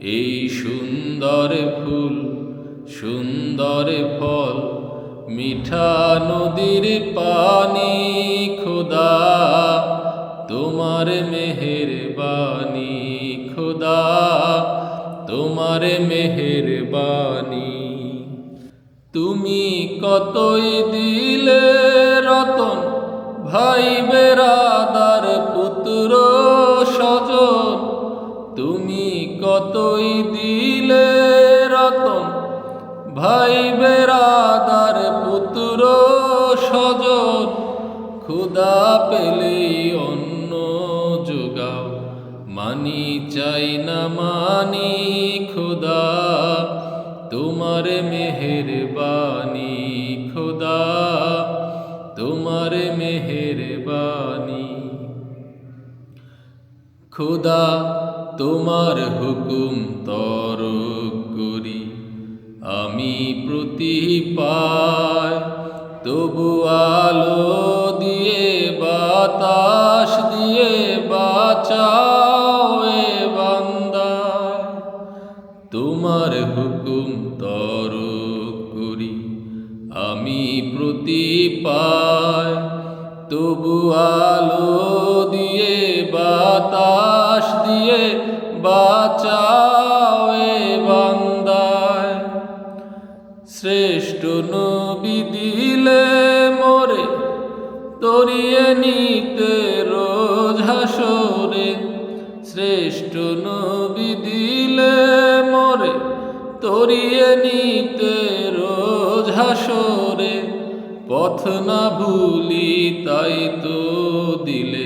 এই সুন্দর ফুল, সুন্দর ফল, মিঠা নদীর পানি, খোদা, তোমার মেহের বাণী খোদা, তোমার মেহের বাণী তুমি কতই দিলে রতন, ভাই বেরাদার পুত্র স্বজন, তুমি কতই দিলে রতন ভাই বেরাদার পুত্র স্বজন ক্ষুদা পেলে অন্ন যোগাও, মানি চাই না মানি খোদা তোমার মেহের বাণী খোদা তোমার মেহের বাণী খোদা তোমার হুকুম তর করি। আমি প্রতি পায় তবু আলো দিয়ে, বাতাস দিয়ে বাঁচাও এ তোমার হুকুম তর করি। আমি প্রতি পায় তবু আলো দিয়ে বাঁচাও বান্দায়। শ্রেষ্ঠ নবী দিলে মোরে তরিয়ে নিতে রোজ হাসরে। শ্রেষ্ঠ নবী দিলে মোরে তরিয়ে নিতে রোজ হাসরে। পথ না ভুলি তাই তো দিলে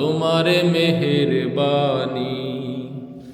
তোমার মেহের বাণী